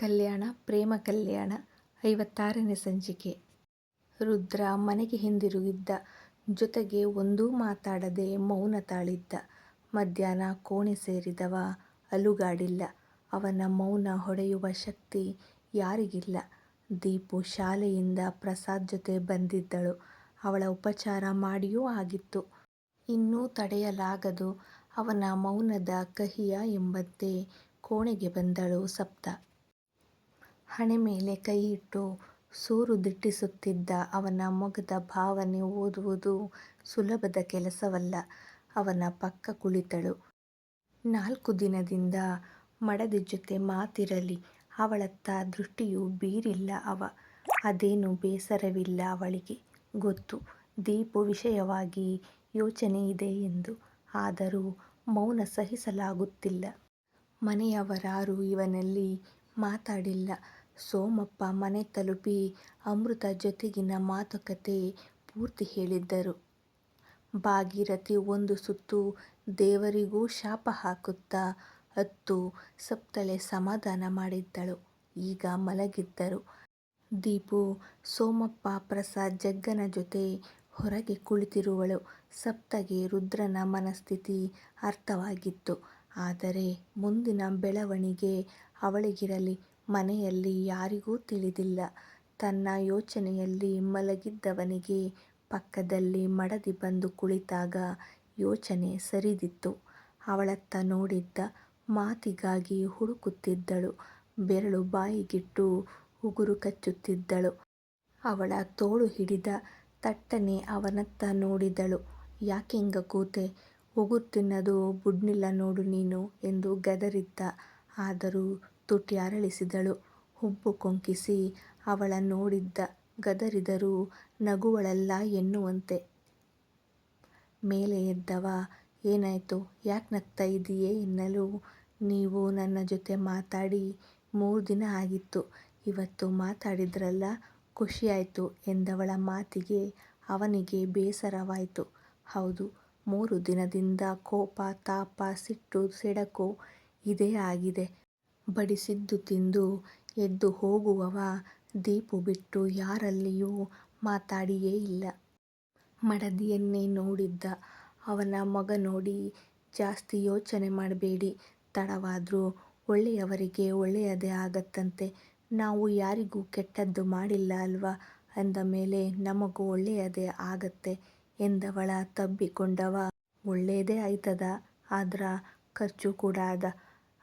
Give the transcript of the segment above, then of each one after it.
ಕಲ್ಯಾಣ, ಪ್ರೇಮ ಕಲ್ಯಾಣ, ಐವತ್ತಾರನೇ ಸಂಚಿಕೆ ರುದ್ರ ಮನೆಗೆ ಹಿಂದಿರುಗಿದ್ದ. ಜೊತೆಗೆ ಒಂದೂ ಮಾತಾಡದೆ ಮೌನ ತಾಳಿದ್ದ. ಮಧ್ಯಾಹ್ನ ಕೋಣೆ ಸೇರಿದವ ಅಲುಗಾಡಿಲ್ಲ. ಅವನ ಮೌನ ಹೊಡೆಯುವ ಶಕ್ತಿ ಯಾರಿಗಿಲ್ಲ. ದೀಪು ಶಾಲೆಯಿಂದ ಪ್ರಸಾದ್ ಜೊತೆ ಬಂದಿದ್ದಳು. ಅವಳ ಉಪಚಾರ ಮಾಡಿಯೂ ಆಗಿತ್ತು. ಇನ್ನೂ ತಡೆಯಲಾಗದು ಅವನ ಮೌನದ ಕಹಿಯ ಎಂಬಂತೆ ಕೋಣೆಗೆ ಬಂದಳು ಸಪ್ತ. ಹಣೆ ಮೇಲೆ ಕೈಯಿಟ್ಟು ಸೂರು ದಿಟ್ಟಿಸುತ್ತಿದ್ದ ಅವನ ಮೊಗದ ಭಾವನೆ ಓದುವುದು ಸುಲಭದ ಕೆಲಸವಲ್ಲ. ಅವನ ಪಕ್ಕ ಕುಳಿತಳು. ನಾಲ್ಕು ದಿನದಿಂದ ಮಡದಿ ಜೊತೆ ಮಾತಿರಲಿ, ಅವಳತ್ತ ದೃಷ್ಟಿಯೂ ಬೀರಿಲ್ಲ ಅವ. ಅದೇನು ಬೇಸರವಿಲ್ಲ ಅವಳಿಗೆ. ಗೊತ್ತು, ದೀಪು ವಿಷಯವಾಗಿ ಯೋಚನೆಯಿದೆ ಎಂದು. ಆದರೂ ಮೌನ ಸಹಿಸಲಾಗುತ್ತಿಲ್ಲ. ಮನೆಯವರಾರೂ ಇವನಲ್ಲಿ ಮಾತಾಡಿಲ್ಲ. ಸೋಮಪ್ಪ ಮನೆ ತಲುಪಿ ಅಮೃತ ಜೊತೆಗಿನ ಮಾತುಕತೆ ಪೂರ್ತಿ ಹೇಳಿದ್ದರು. ಭಾಗೀರಥಿ ಒಂದು ಸುತ್ತು ದೇವರಿಗೂ ಶಾಪ ಹಾಕುತ್ತಾ ಅತ್ತು ಸಪ್ತಳೆ ಸಮಾಧಾನ ಮಾಡಿದ್ದಳು. ಈಗ ಮಲಗಿದ್ದರು. ದೀಪು, ಸೋಮಪ್ಪ, ಪ್ರಸಾದ್, ಜಗ್ಗನ ಜೊತೆ ಹೊರಗೆ ಕುಳಿತಿರುವಳು. ಸಪ್ತಗೆ ರುದ್ರನ ಮನಸ್ಥಿತಿ ಅರ್ಥವಾಗಿತ್ತು. ಆದರೆ ಮುಂದಿನ ಬೆಳವಣಿಗೆ ಅವಳಿಗಿರಲಿ ಮನೆಯಲ್ಲಿ ಯಾರಿಗೂ ತಿಳಿದಿಲ್ಲ. ತನ್ನ ಯೋಚನೆಯಲ್ಲಿ ಮಲಗಿದ್ದವನಿಗೆ ಪಕ್ಕದಲ್ಲಿ ಮಡದಿ ಬಂದು ಕುಳಿತಾಗ ಯೋಚನೆ ಸರಿದಿತ್ತು. ಅವಳತ್ತ ನೋಡಿದ್ದ. ಮಾತಿಗಾಗಿ ಹುಡುಕುತ್ತಿದ್ದಳು. ಬೆರಳು ಬಾಯಿಗಿಟ್ಟು ಉಗುರು ಕಚ್ಚುತ್ತಿದ್ದಳು. ಅವಳ ತೋಳು ಹಿಡಿದ. ತಟ್ಟನೆ ಅವನತ್ತ ನೋಡಿದಳು. ಯಾಕೆಂಗ ಕೂತೆ? ಉಗುರು ತಿನ್ನದು ಬುಡ್ನಿಲ್ಲ ನೋಡು ನೀನು ಎಂದು ಗದರಿದ್ದ. ಆದರೂ ತುಟಿ ಅರಳಿಸಿದಳು. ಹುಬ್ಬು ಕೊಂಕಿಸಿ ಅವಳ ನೋಡಿದ್ದ. ಗದರಿದರೂ ನಗುವಳಲ್ಲ ಎನ್ನುವಂತೆ. ಮೇಲೆ ಎದ್ದವ ಏನಾಯ್ತು? ಯಾಕೆ ನಗ್ತಾ ಇದ್ದೀಯೆ ಎನ್ನಲು ನೀವು ನನ್ನ ಜೊತೆ ಮಾತಾಡಿ ಮೂರು ದಿನ ಆಗಿತ್ತು. ಇವತ್ತು ಮಾತಾಡಿದ್ರಲ್ಲ ಖುಷಿಯಾಯಿತು ಎಂದವಳ ಮಾತಿಗೆ ಅವನಿಗೆ ಬೇಸರವಾಯಿತು ಹೌದು ಮೂರು ದಿನದಿಂದ ಕೋಪ, ತಾಪ, ಸಿಟ್ಟು, ಸೆಡಕು ಇದೇ ಆಗಿದೆ. ಬಡಿಸಿದ್ದು ತಿಂದು ಎದ್ದು ಹೋಗುವವ ದೀಪು ಬಿಟ್ಟು ಯಾರಲ್ಲಿಯೂ ಮಾತಾಡಿಯೇ ಇಲ್ಲ. ಮಡದಿಯನ್ನೇ ನೋಡಿದ್ದ. ಅವನ ಮಗ ನೋಡಿ ಜಾಸ್ತಿ ಯೋಚನೆ ಮಾಡಬೇಡಿ, ತಡವಾದರೂ ಒಳ್ಳೆಯವರಿಗೆ ಒಳ್ಳೆಯದೇ ಆಗತ್ತಂತೆ. ನಾವು ಯಾರಿಗೂ ಕೆಟ್ಟದ್ದು ಮಾಡಿಲ್ಲ ಅಲ್ವಾ ಅಂದಮೇಲೆ ನಮಗೂ ಒಳ್ಳೆಯದೇ ಆಗತ್ತೆ ಎಂದವಳ ತಬ್ಬಿಕೊಂಡವ ಒಳ್ಳೆಯದೇ ಆಯ್ತದ ಆದ್ರ ಖರ್ಚು ಕೂಡ ಅದ.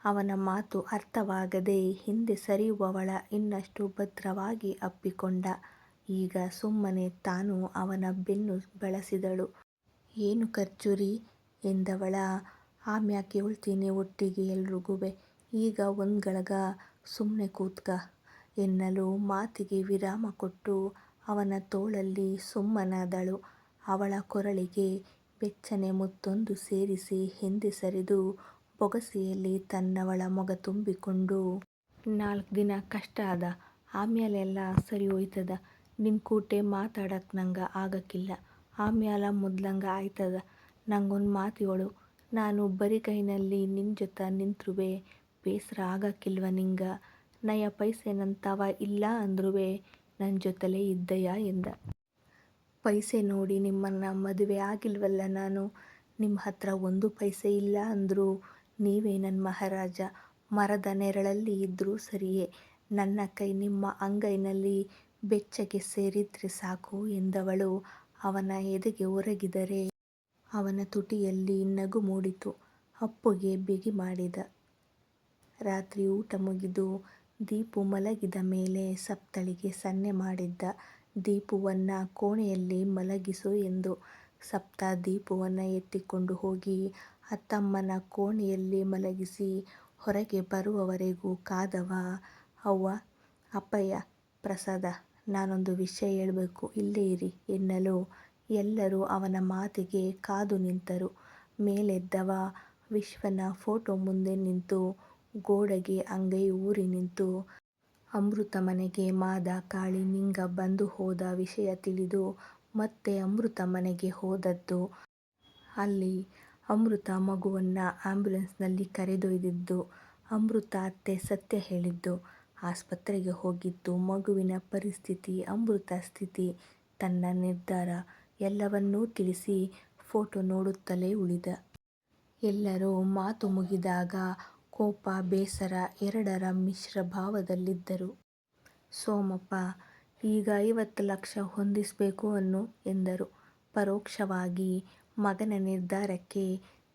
ಅವನ ಮಾತು ಅರ್ಥವಾಗದೆ ಹಿಂದೆ ಸರಿಯುವವಳ ಇನ್ನಷ್ಟು ಭದ್ರವಾಗಿ ಅಪ್ಪಿಕೊಂಡ. ಈಗ ಸುಮ್ಮನೆ ತಾನು ಅವನ ಬೆನ್ನು ಬಳಸಿದಳು. ಏನು ಖರ್ಚುರಿ ಎಂದವಳ "ಆಮ್ಯಾಕೆ ಉಳ್ತೀನಿ ಒಟ್ಟಿಗೆ ಎಲ್ರಿಗೂವೆ. ಈಗ ಒಂದ್ಗಳಗ ಸುಮ್ಮನೆ ಕೂತ್ಕ ಎನ್ನಲು ಮಾತಿಗೆ ವಿರಾಮ ಕೊಟ್ಟು ಅವನ ತೋಳಲ್ಲಿ ಸುಮ್ಮನಾದಳು. ಅವಳ ಕೊರಳಿಗೆ ಬೆಚ್ಚನೆ ಮುತ್ತೊಂದು ಸೇರಿಸಿ ಹಿಂದೆ ಸರಿದು ಬೊಗಸೆಯಲ್ಲಿ ತನ್ನವಳ ಮೊಗ ತುಂಬಿಕೊಂಡು, ನಾಲ್ಕು ದಿನ ಕಷ್ಟ ಅದ, ಆಮ್ಯಾಲೆಲ್ಲ ಸರಿ ಹೋಯ್ತದ. ನಿಮ್ಮ ಕೂಟೆ ಮಾತಾಡಕ್ಕೆ ನಂಗೆ ಆಗಕ್ಕಿಲ್ಲ ಆಮ್ಯಾಲ ಮೊದ್ಲಂಗ ಆಯ್ತದ. ನಂಗೊಂದು ಮಾತಿವಳು ನಾನು ಬರಿ ಕೈನಲ್ಲಿ ನಿನ್ನ ಜೊತೆ ನಿಂತ್ರುವೆ, ಬೇಸರ ಆಗಕ್ಕಿಲ್ವ ನಿಂಗ. ನಯ ಪೈಸೆನಂತಾವ ಇಲ್ಲ ಅಂದ್ರುವೆ ನನ್ನ ಜೊತೆಲೇ ಇದ್ದಯ್ಯ ಎಂದ. ಪೈಸೆ ನೋಡಿ ನಿಮ್ಮನ್ನು ಮದುವೆ ಆಗಿಲ್ವಲ್ಲ ನಾನು. ನಿಮ್ಮ ಹತ್ರ ಒಂದು ಪೈಸೆ ಇಲ್ಲ ಅಂದ್ರೂ ನೀವೇ ನನ್ನ ಮಹಾರಾಜ. ಮರದ ನೆರಳಲ್ಲಿ ಇದ್ದರೂ ಸರಿಯೇ ನನ್ನ ಕೈ ನಿಮ್ಮ ಅಂಗೈನಲ್ಲಿ ಬೆಚ್ಚಗೆ ಸೇರಿದ್ರೆ ಸಾಕು ಎಂದವಳು ಅವನ ಎದೆಗೆ ಒರಗಿದರೆ ಅವನ ತುಟಿಯಲ್ಲಿ ನಗು ಮೂಡಿತು. ಅಪ್ಪುಗೆ ಬಿಗಿ ಮಾಡಿದ. ರಾತ್ರಿ ಊಟ ಮುಗಿದು ದೀಪು ಮಲಗಿದ ಮೇಲೆ ಸಪ್ತಳಿಗೆ ಸನ್ನೆ ಮಾಡಿದ್ದ ದೀಪುವನ್ನ ಕೋಣೆಯಲ್ಲಿ ಮಲಗಿಸು ಎಂದು. ಸಪ್ತ ದೀಪುವನ್ನ ಎತ್ತಿಕೊಂಡು ಹೋಗಿ ಅತ್ತಮ್ಮನ ಕೋಣೆಯಲ್ಲಿ ಮಲಗಿಸಿ ಹೊರಗೆ ಬರುವವರೆಗೂ ಕಾದವ. ಅವ್ವ, ಅಪ್ಪಯ್ಯ, ಪ್ರಸಾದ, ನಾನೊಂದು ವಿಷಯ ಹೇಳಬೇಕು ಇಲ್ಲೇ ಇರಿ ಎನ್ನಲು ಎಲ್ಲರೂ ಅವನ ಮಾತಿಗೆ ಕಾದು ನಿಂತರು. ಮೇಲೆದ್ದವ ವಿಶ್ವನ ಫೋಟೋ ಮುಂದೆ ನಿಂತು ಗೋಡೆಗೆ ಅಂಗೈ ಊರಿ ನಿಂತು ಅಮೃತ ಮನೆಗೆ ಮಾದ ಕಾಳಿ ನಿಂಗ ಬಂದು ಹೋದ ವಿಷಯ ತಿಳಿದು ಮತ್ತೆ ಅಮೃತ ಮನೆಗೆ ಹೋದದ್ದು. ಅಲ್ಲಿ ಅಮೃತ ಮಗುವನ್ನ ಆ್ಯಂಬುಲೆನ್ಸ್ನಲ್ಲಿ ನಲ್ಲಿ ಕರೆದೊಯ್ದಿದ್ದು. ಅಮೃತ ಅತ್ತೆ ಸತ್ಯ ಹೇಳಿದ್ದು. ಆಸ್ಪತ್ರೆಗೆ ಹೋಗಿದ್ದು, ಮಗುವಿನ ಪರಿಸ್ಥಿತಿ, ಅಮೃತ ಸ್ಥಿತಿ, ತನ್ನ ನಿರ್ಧಾರ ಎಲ್ಲವನ್ನೂ ತಿಳಿಸಿ ಫೋಟೋ ನೋಡುತ್ತಲೇ ಉಳಿದ. ಎಲ್ಲರೂ ಮಾತು ಮುಗಿದಾಗ ಕೋಪ, ಬೇಸರ ಎರಡರ ಮಿಶ್ರ ಭಾವದಲ್ಲಿದ್ದರು. ಸೋಮಪ್ಪ, ಈಗ ಐವತ್ತು ಲಕ್ಷ ಹೊಂದಿಸಬೇಕು ಅನ್ನು, ಎಂದರು. ಪರೋಕ್ಷವಾಗಿ ಮಗನ ನಿರ್ಧಾರಕ್ಕೆ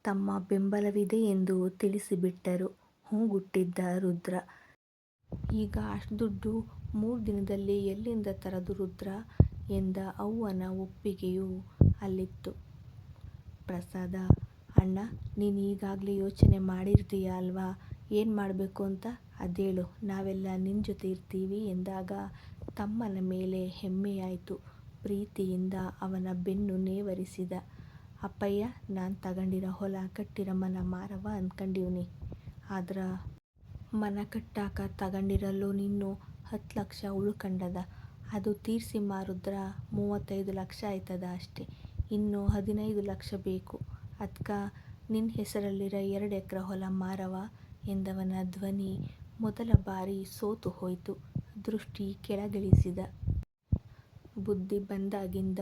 ತಮ್ಮ ಬೆಂಬಲವಿದೆ ಎಂದು ತಿಳಿಸಿಬಿಟ್ಟರು. ಹೂಗುಟ್ಟಿದ್ದ ರುದ್ರ. ಈಗ ಅಷ್ಟು ದುಡ್ಡು ಮೂರು ದಿನದಲ್ಲಿ ಎಲ್ಲಿಂದ ತರದು ರುದ್ರ ಎಂದ ಅವ್ವನ ಒಪ್ಪಿಗೆಯೂ ಅಲ್ಲಿತ್ತು. ಪ್ರಸಾದ, ಅಣ್ಣ, ನೀನು ಈಗಾಗಲೇ ಯೋಚನೆ ಮಾಡಿರ್ತೀಯ ಅಲ್ವಾ ಏನು ಮಾಡಬೇಕು ಅಂತ ಅದೇಳು ನಾವೆಲ್ಲ ನಿನ್ನ ಜೊತೆ ಇರ್ತೀವಿ ಎಂದಾಗ ತಮ್ಮನ ಮೇಲೆ ಹೆಮ್ಮೆಯಾಯಿತು ಪ್ರೀತಿಯಿಂದ ಅವನ ಬೆನ್ನು ನೇವರಿಸಿದ. ಅಪ್ಪಯ್ಯ, ನಾನು ತಗೊಂಡಿರೋ ಹೊಲ ಕಟ್ಟಿರೋ ಮನ ಮಾರವ ಅಂದ್ಕೊಂಡಿವ್ನಿ ಆದ್ರೆ ಮನ ಕಟ್ಟಾಕ ತಗೊಂಡಿರೋ ಲೋನ್ ಇನ್ನೂ ಹತ್ತು ಲಕ್ಷ ಉಳಕಂಡದ. ಅದು ತೀರಿಸಿ ಮಾರುದ್ರ ಮೂವತ್ತೈದು ಲಕ್ಷ ಆಯ್ತದ ಅಷ್ಟೇ. ಇನ್ನು ಹದಿನೈದು ಲಕ್ಷ ಬೇಕು. ಅದಕ್ಕೆ ನಿನ್ನ ಹೆಸರಲ್ಲಿರೋ ಎರಡು ಎಕರೆ ಹೊಲ ಮಾರವ ಎಂದವನ ಧ್ವನಿ ಮೊದಲ ಬಾರಿ ಸೋತು ಹೋಯಿತು. ದೃಷ್ಟಿ ಕೆಳಗಿಳಿಸಿದ. ಬುದ್ಧಿ ಬಂದಾಗಿಂದ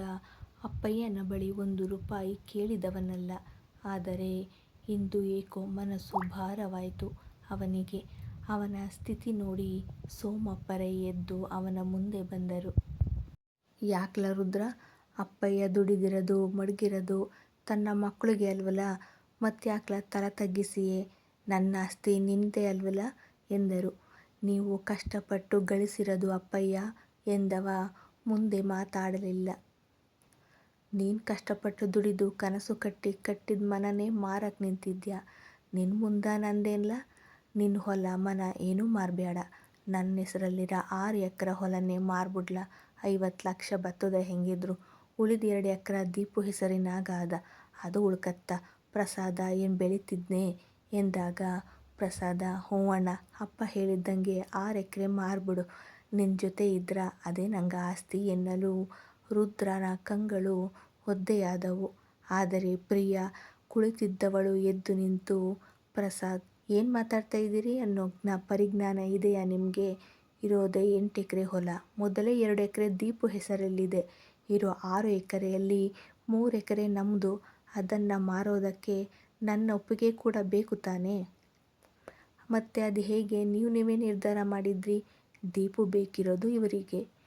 ಅಪ್ಪಯ್ಯನ ಬಳಿ ಒಂದು ರೂಪಾಯಿ ಕೇಳಿದವನಲ್ಲ. ಆದರೆ ಇಂದು ಏಕೋ ಮನಸ್ಸು ಭಾರವಾಯಿತು ಅವನಿಗೆ. ಅವನ ಸ್ಥಿತಿ ನೋಡಿ ಸೋಮಪ್ಪರೇ ಎದ್ದು ಅವನ ಮುಂದೆ ಬಂದರು. ಯಾಕ್ಲ ರುದ್ರ ಅಪ್ಪಯ್ಯ ದುಡಿದಿರದು, ಮಡಗಿರದು, ತನ್ನ ಮಕ್ಕಳಿಗೆ ಅಲ್ವಲ ಮತ್ತ್ಯಾಕ್ಲ ತಲೆ ತಗ್ಗಿಸಿಯೇ, ನನ್ನ ಆಸ್ತಿ ನಿಂತೆ ಅಲ್ವಲ ಎಂದರು. ನೀವು ಕಷ್ಟಪಟ್ಟು ಗಳಿಸಿರದು ಅಪ್ಪಯ್ಯ ಎಂದವ ಮುಂದೆ ಮಾತಾಡಲಿಲ್ಲ. ನೀನ್ ಕಷ್ಟಪಟ್ಟು ದುಡಿದು ಕನಸು ಕಟ್ಟಿ ಕಟ್ಟಿದ ಮನನೇ ಮಾರಕ್ ನಿಂತಿದ್ಯಾ? ನಿನ್ ಮುಂದ ನಂದೇನ್ಲ? ನಿನ್ ಹೊಲ, ಮನ ಏನೂ ಮಾರ್ಬೇಡ ನನ್ನ ಹೆಸರಲ್ಲಿರ ಆರು ಎಕರೆ ಹೊಲನೇ ಮಾರ್ಬಿಡ್ಲ. ಐವತ್ತು ಲಕ್ಷ ಬತ್ತದ ಹೆಂಗಿದ್ರು? ಉಳಿದ ಎರಡು ಎಕರೆ ದೀಪು ಹೆಸರಿನಾಗ ಅದ ಅದು ಉಳ್ಕತ್ತ. ಪ್ರಸಾದ ಏನು ಬೆಳಿತಿದ್ನೇ? ಎಂದಾಗ, ಪ್ರಸಾದ, ಹೂವಣ್ಣ, ಅಪ್ಪ ಹೇಳಿದ್ದಂಗೆ ಆರು ಎಕರೆ ಮಾರ್ಬಿಡು. ನಿನ್ ಜೊತೆ ಇದ್ರ ಅದೇ ನಂಗೆ ಆಸ್ತಿ ಎನ್ನಲು. ರುದ್ರನ ಕಂಗಳು ಒದ್ದೆಯಾದವು. ಆದರೆ ಪ್ರಿಯ, ಕುಳಿತಿದ್ದವಳು ಎದ್ದು ನಿಂತು, ಪ್ರಸಾದ್, ಏನು ಮಾತಾಡ್ತಾ ಇದ್ದೀರಿ? ಅನ್ನೋ ಪರಿಜ್ಞಾನ ಇದೆಯಾ ನಿಮಗೆ? ಇರೋದೇ ಎಕರೆ ಹೊಲ. ಮೊದಲೇ ಎರಡು ಎಕರೆ ದೀಪು ಹೆಸರಲ್ಲಿದೆ. ಇರೋ ಆರು ಎಕರೆಯಲ್ಲಿ ಮೂರು ಎಕರೆ ನಮ್ದು. ಅದನ್ನ ಮಾರೋದಕ್ಕೆ ನನ್ನ ಒಪ್ಪಿಗೆ ಕೂಡ ಬೇಕು ತಾನೇ. ಮತ್ತೆ ಅದು ಹೇಗೆ? ನೀವು ನೀವೇ ನಿರ್ಧಾರ ಮಾಡಿದ್ರಿ. ದೀಪು ಬೇಕಿರೋದು ಇವ್ರಿಗೆ.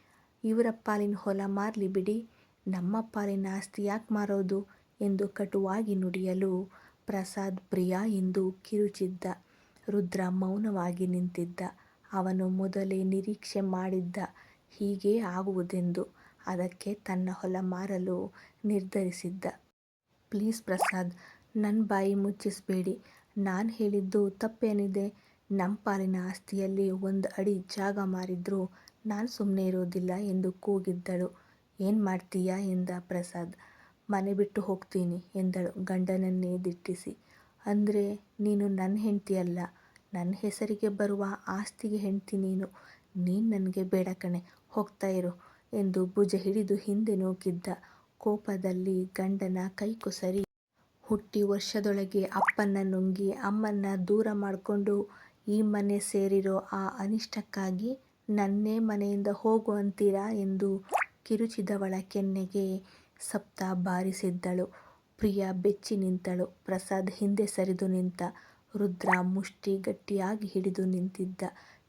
ಇವ್ರ ಪಾಲಿನ ಹೊಲ ಮಾರಲಿ ಬಿಡಿ, ನಮ್ಮ ಪಾಲಿನ ಆಸ್ತಿ ಯಾಕೆ ಮಾರೋದು ಎಂದು ಕಟುವಾಗಿ ನುಡಿಯಲು ಪ್ರಸಾದ್ ಪ್ರಿಯಾ ಎಂದು ಕಿರುಚಿದ್ದ. ರುದ್ರ ಮೌನವಾಗಿ ನಿಂತಿದ್ದ. ಅವನು ಮೊದಲೇ ನಿರೀಕ್ಷೆ ಮಾಡಿದ್ದ ಹೀಗೆ ಆಗುವುದೆಂದು. ಅದಕ್ಕೆ ತನ್ನ ಹೊಲ ಮಾರಲು ನಿರ್ಧರಿಸಿದ್ದ. ಪ್ಲೀಸ್ ಪ್ರಸಾದ್ ನನ್ನ ಬಾಯಿ ಮುಚ್ಚಿಸಬೇಡಿ ನಾನು ಹೇಳಿದ್ದು ತಪ್ಪೇನಿದೆ ನಮ್ಮ ಪಾಲಿನ ಆಸ್ತಿಯಲ್ಲಿ ಒಂದು ಅಡಿ ಜಾಗ ಮಾರಿದ್ರೂ ನಾನ್ ಸುಮ್ಮನೆ ಇರೋದಿಲ್ಲ ಎಂದು ಕೂಗಿದ್ದಳು. ಏನು ಮಾಡ್ತೀಯಾ ಎಂದ ಪ್ರಸಾದ್. ಮನೆ ಬಿಟ್ಟು ಹೋಗ್ತೀನಿ, ಎಂದಳು ಗಂಡನನ್ನೇ ದಿಟ್ಟಿಸಿ. ಅಂದರೆ ನೀನು ನನ್ನ ಹೆಂಡತಿ ಅಲ್ಲ ನನ್ನ ಹೆಸರಿಗೆ ಬರುವ ಆಸ್ತಿಗೆ ಹೆಂಡತಿ ನೀನು ನೀನು ನನಗೆ ಬೇಡ ಕಣೆ ಹೋಗ್ತಾ ಇರು, ಎಂದು ಭುಜ ಹಿಡಿದು ಹಿಂದೆ ನೂಕಿದ್ದ ಕೋಪದಲ್ಲಿ ಗಂಡನ ಕೈಕೊಸರಿ. ಹುಟ್ಟಿ ವರ್ಷದೊಳಗೆ ಅಪ್ಪನ್ನ ನುಂಗಿ ಅಮ್ಮನ್ನ ದೂರ ಮಾಡಿಕೊಂಡು ಈ ಮನೆ ಸೇರಿರೋ ಆ ಅನಿಷ್ಟಕ್ಕಾಗಿ ನನ್ನೇ ಮನೆಯಿಂದ ಹೋಗು ಅಂತೀರಾ ಎಂದು ಕಿರುಚಿದವಳ ಕೆನ್ನೆಗೆ ಸಪ್ತ ಬಾರಿಸಿದ್ದಳು. ಪ್ರಿಯಾ ಬೆಚ್ಚಿ ನಿಂತಳು. ಪ್ರಸಾದ್ ಹಿಂದೆ ಸರಿದು ನಿಂತ. ರುದ್ರ ಮುಷ್ಟಿ ಗಟ್ಟಿಯಾಗಿ ಹಿಡಿದು ನಿಂತಿದ್ದ.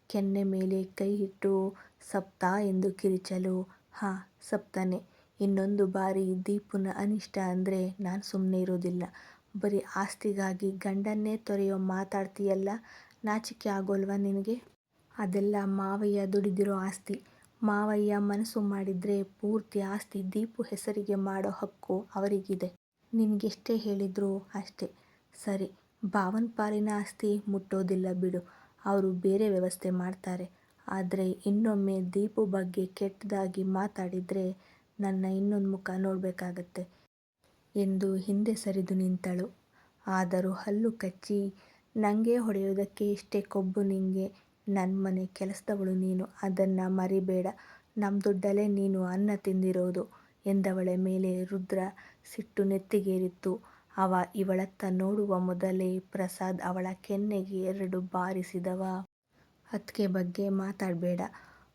ಕೆನ್ನೆ ಮೇಲೆ ಕೈ ಇಟ್ಟು, ಸಪ್ತಾ ಎಂದು ಕಿರುಚಲು, ಹಾ, ಸಪ್ತನೆ ಇನ್ನೊಂದು ಬಾರಿ ದೀಪುನ ಅನಿಷ್ಟ ಅಂದ್ರೆ ನಾನು ಸುಮ್ಮನೆ ಇರೋದಿಲ್ಲ ಬರೀ ಆಸ್ತಿಗಾಗಿ ಗಂಡನ್ನೇ ತೊರೆಯೋ ಮಾತಾಡ್ತೀಯಲ್ಲ ನಾಚಿಕೆ ಆಗೋಲ್ವಾ ನಿನ್ಗೆ. ಅದೆಲ್ಲ ಮಾವಯ್ಯ ದುಡಿದಿರೋ ಆಸ್ತಿ ಮಾವಯ್ಯ ಮನಸ್ಸು ಮಾಡಿದ್ರೆ ಪೂರ್ತಿ ಆಸ್ತಿ ದೀಪು ಹೆಸರಿಗೆ ಮಾಡೋ ಹಕ್ಕು ಅವರಿಗಿದೆ. ನಿನಗೆಷ್ಟೇ ಹೇಳಿದ್ರು ಅಷ್ಟೇ. ಸರಿ, ಭಾವನ್ ಪಾಲಿನ ಆಸ್ತಿ ಮುಟ್ಟೋದಿಲ್ಲ ಬಿಡು ಅವರು ಬೇರೆ ವ್ಯವಸ್ಥೆ ಮಾಡ್ತಾರೆ. ಆದರೆ ಇನ್ನೊಮ್ಮೆ ದೀಪು ಬಗ್ಗೆ ಕೆಟ್ಟದಾಗಿ ಮಾತಾಡಿದರೆ ನನ್ನ ಇನ್ನೊಂದು ಮುಖ ನೋಡಬೇಕಾಗತ್ತೆ ಎಂದು ಹಿಂದೆ ಸರಿದು ನಿಂತಳು. ಆದರೂ ಹಲ್ಲು ಕಚ್ಚಿ ನನಗೆ ಹೊಡೆಯೋದಕ್ಕೆ ಇಷ್ಟೇ ಕೊಬ್ಬು ನಿಂಗೆ ನನ್ ಮನೆ ಕೆಲಸದವಳು ನೀನು, ಅದನ್ನು ಮರಿಬೇಡ. ನಮ್ಮ ದುಡ್ಡಲ್ಲೇ ನೀನು ಅನ್ನ ತಿಂದಿರೋದು, ಎಂದವಳ ಮೇಲೆ ರುದ್ರ ಸಿಟ್ಟು ನೆತ್ತಿಗೇರಿತ್ತು. ಅವ ಇವಳತ್ತ ನೋಡುವ ಮೊದಲೇ ಪ್ರಸಾದ್ ಅವಳ ಕೆನ್ನೆಗೆ ಎರಡು ಬಾರಿಸಿದವ. ಅತ್ತಿಗೆ ಬಗ್ಗೆ ಮಾತಾಡಬೇಡ.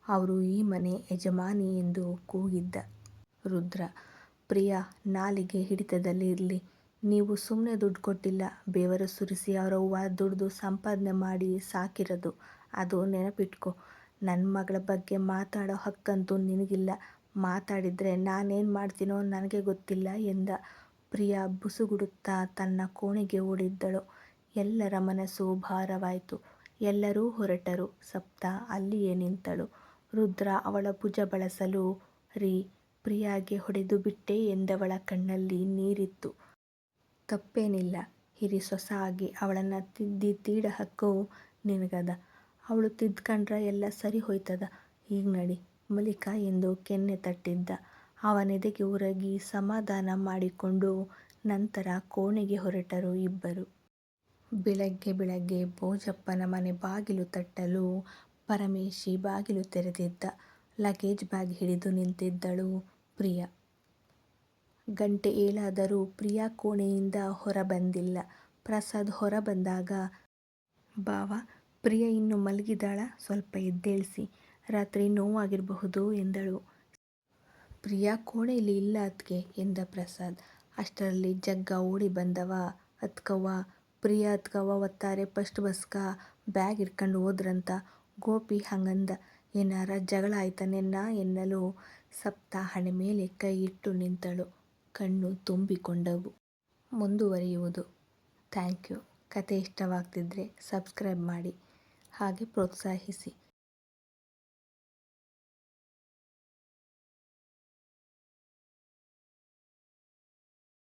ಅವರು ಈ ಮನೆ ಯಜಮಾನಿ ಎಂದು ಕೂಗಿದ್ದ. ರುದ್ರ, ಪ್ರಿಯ, ನಾಲಿಗೆ ಹಿಡಿತದಲ್ಲಿ ಇರಲಿ. ನೀವು ಸುಮ್ಮನೆ ದುಡ್ಡು ಕೊಟ್ಟಿಲ್ಲ. ಬೆವರು ಸುರಿಸಿ ಅವರವ್ವ ದುಡ್ದು ಸಂಪಾದನೆ ಮಾಡಿ ಸಾಕಿರೋದು. ಅದು ನೆನಪಿಟ್ಕೋ. ನನ್ನ ಮಗಳ ಬಗ್ಗೆ ಮಾತಾಡೋ ಹಕ್ಕಂತೂ ನಿನಗಿಲ್ಲ. ಮಾತಾಡಿದರೆ ನಾನೇನು ಮಾಡ್ತೀನೋ ನನಗೆ ಗೊತ್ತಿಲ್ಲ ಎಂದ. ಪ್ರಿಯಾ ಬುಸುಗುಡುತ್ತಾ ತನ್ನ ಕೋಣೆಗೆ ಓಡಿದ್ದಳು. ಎಲ್ಲರ ಮನಸ್ಸು ಭಾರವಾಯಿತು. ಎಲ್ಲರೂ ಹೊರಟರು. ಸಪ್ತ ಅಲ್ಲಿಯೇ ನಿಂತಳು. ರುದ್ರ ಅವಳ ಭುಜ ಬಳಸಲು, ರೀ, ಪ್ರಿಯಾಗೆ ಹೊಡೆದು ಬಿಟ್ಟೆ ಎಂದವಳ ಕಣ್ಣಲ್ಲಿ ನೀರಿತ್ತು. ತಪ್ಪೇನಿಲ್ಲ. ಹಿರಿ ಸೊಸಾಗಿ ಅವಳನ್ನು ತಿದ್ದಿ ತೀಡ ಹಕ್ಕು ನಿನಗದ. ಅವಳು ತಿದ್ಕಂಡ್ರೆ ಎಲ್ಲ ಸರಿ ಹೋಯ್ತದ. ಈಗ ನಡಿ. ಮಲಿಕ ಎಂದು ಕೆನ್ನೆ ತಟ್ಟಿದ್ದ. ಅವನೆದೆಗೆ ಉರಗಿ ಸಮಾಧಾನ ಮಾಡಿಕೊಂಡು ನಂತರ ಕೋಣೆಗೆ ಹೊರಟರು ಇಬ್ಬರು. ಬೆಳಗ್ಗೆ ಬೆಳಗ್ಗೆ ಭೋಜಪ್ಪನ ಮನೆ ಬಾಗಿಲು ತಟ್ಟಲು ಪರಮೇಶಿ ಬಾಗಿಲು ತೆರೆದಿದ್ದ. ಲಗೇಜ್ ಬ್ಯಾಗ್ ಹಿಡಿದು ನಿಂತಿದ್ದಳು ಪ್ರಿಯಾ. ಗಂಟೆ ಏಳಾದರೂ ಪ್ರಿಯಾ ಕೋಣೆಯಿಂದ ಹೊರಬಂದಿಲ್ಲ. ಪ್ರಸಾದ್ ಹೊರಬಂದಾಗ, ಬಾವ ಪ್ರಿಯಾ ಇನ್ನು ಮಲಗಿದಾಳ ಸ್ವಲ್ಪ ಎದ್ದೇಳಿಸಿ, ರಾತ್ರಿ ನೋವಾಗಿರಬಹುದು ಎಂದಳು. ಪ್ರಿಯಾ, ಕೋಣೆಯಲ್ಲಿ ಇಲ್ಲ ಅತ್ಗೆ ಎಂದ ಪ್ರಸಾದ್. ಅಷ್ಟರಲ್ಲಿ ಜಗ್ಗ ಓಡಿ ಬಂದವ ಅತ್ಕವ್ವ. ಪ್ರಿಯಾ ಅತ್ಕವ್ವ ಒತ್ತಾರೆ, ಫಸ್ಟ್ ಬಸ್ಕ ಬ್ಯಾಗ್ ಇಟ್ಕೊಂಡು ಹೋದ್ರಂತ. ಗೋಪಿ ಹಂಗಂದ. ಏನಾರ ಜಗಳ ಆಯ್ತಾನೆನ್ನ ಎನ್ನಲು ಸಪ್ತ ಹಣೆ ಮೇಲೆ ಕೈ ಇಟ್ಟು ನಿಂತಳು. ಕಣ್ಣು ತುಂಬಿಕೊಂಡವು. ಮುಂದುವರಿಯುವುದು. Thank you. ಕತೆ ಇಷ್ಟವಾಗ್ತಿದ್ರೆ ಸಬ್ಸ್ಕ್ರೈಬ್ ಮಾಡಿ. ಹಾಗೆ ಪ್ರೋತ್ಸಾಹಿಸಿ.